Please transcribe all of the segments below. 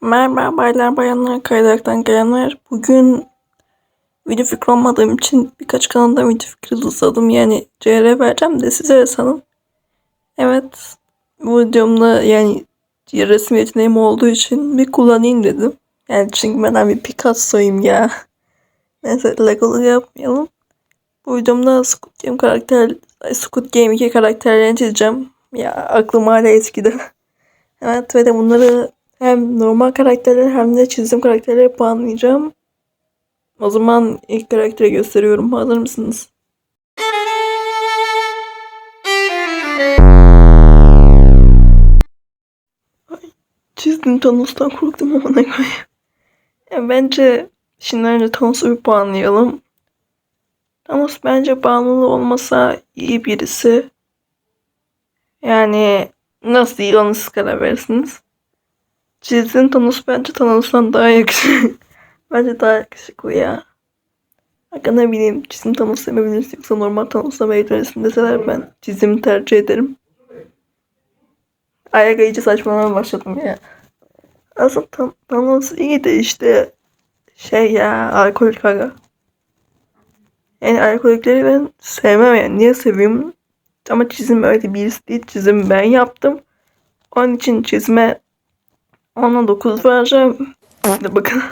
Merhaba baylar bayanlar kaydıraktan gelenler. Bugün video fikri olmadığım için birkaç kanalda video fikri uzadım. Yani CR vereceğim de size sanın. Evet bu videomda yani resim yeteneğim olduğu için bir kullanayım dedim. Yani çünkü ben bir Picasso'yum ya. Neyse Lego'lu yapmayalım. Bu videomda Squid Game karakter, Squid Game 2 karakterlerini çizeceğim. Ya aklım hala eskidi. Evet ve de bunları hem normal karakterler hem de çizim karakterleri puanlayacağım. O zaman ilk karakteri gösteriyorum. Hazır mısınız? Ay, çizdim Thanos'tan korktum ama ne koyayım. Ya bence şimdi önce Thanos'u bir puanlayalım. Thanos bence bağımlılığı olmasa iyi birisi. Yani nasıl iyi onu siz karar verirsiniz. Çizdiğin Thanos bence Thanos'tan daha yakışıklı. bence daha yakışıklı ya. Aga ne bileyim çizim Thanos sevebiliriz yoksa normal Thanos'la meydanısın deseler ben çizimi tercih ederim. Ayak iyice saçmalamaya başladım ya. Aslında Than- Thanos iyi de işte şey ya alkolik aga. Yani alkolikleri ben sevmem yani. Niye seviyorum? Ama çizim öyle birisi değil. Çizim ben yaptım. Onun için çizime ona 9 vereceğim. Hadi bakın.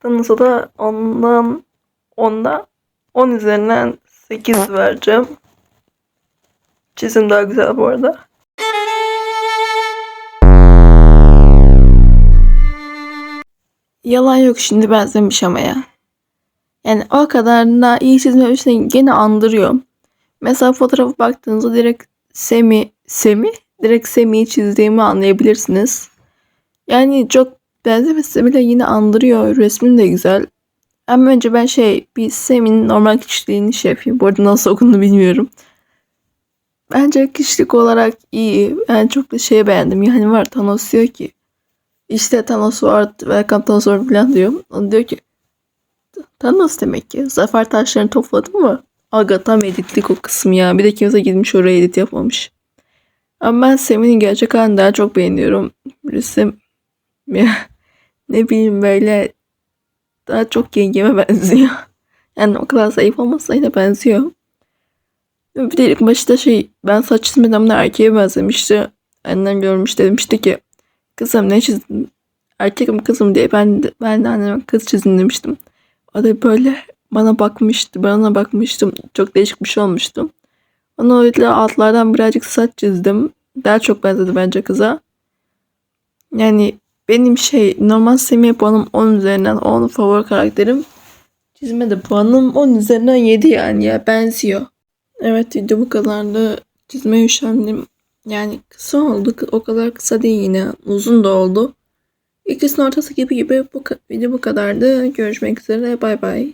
Tanısa da ondan onda 10 üzerinden 8 vereceğim. Çizim daha güzel bu arada. Yalan yok şimdi benzemiş ama ya. Yani o kadar da iyi çizmemişse gene andırıyor. Mesela fotoğrafa baktığınızda direkt Semi, Semi? Direkt Semi'yi çizdiğimi anlayabilirsiniz. Yani çok benzemese bile yine andırıyor. Resmin de güzel. Ama önce ben şey bir Semi'nin normal kişiliğini şey yapayım. Bu arada nasıl okunduğunu bilmiyorum. Bence kişilik olarak iyi. Ben çok da şey beğendim. Yani var Thanos diyor ki işte Thanos var, Welcome Thanos var falan diyor. O diyor ki Thanos demek ki. Zafer taşlarını topladın mı? Aga tam editlik o kısım ya. Bir de kimse gitmiş oraya edit yapmamış. Ama ben Semi'nin gerçek halini daha çok beğeniyorum. Resim ya ne bileyim böyle daha çok yengeme benziyor. Yani o kadar zayıf olmasa benziyor. Bir de ilk başta şey ben saç çizmeden erkeğe benzemişti. Annem görmüş demişti ki kızım ne çizdin? Erkek mi kızım diye ben ben de anneme kız çizin demiştim. O da böyle bana bakmıştı. Ben ona bakmıştım. Çok değişik bir şey olmuştu. Ona öyle altlardan birazcık saç çizdim. Daha çok benzedi bence kıza. Yani benim şey normal Semih puanım 10 üzerinden 10 favori karakterim. Çizme de puanım 10 üzerinden 7 yani ya benziyor. Evet video bu kadardı. Çizmeye üşendim. Yani kısa oldu. O kadar kısa değil yine. Uzun da oldu. İkisinin ortası gibi gibi bu video bu kadardı. Görüşmek üzere. Bay bay.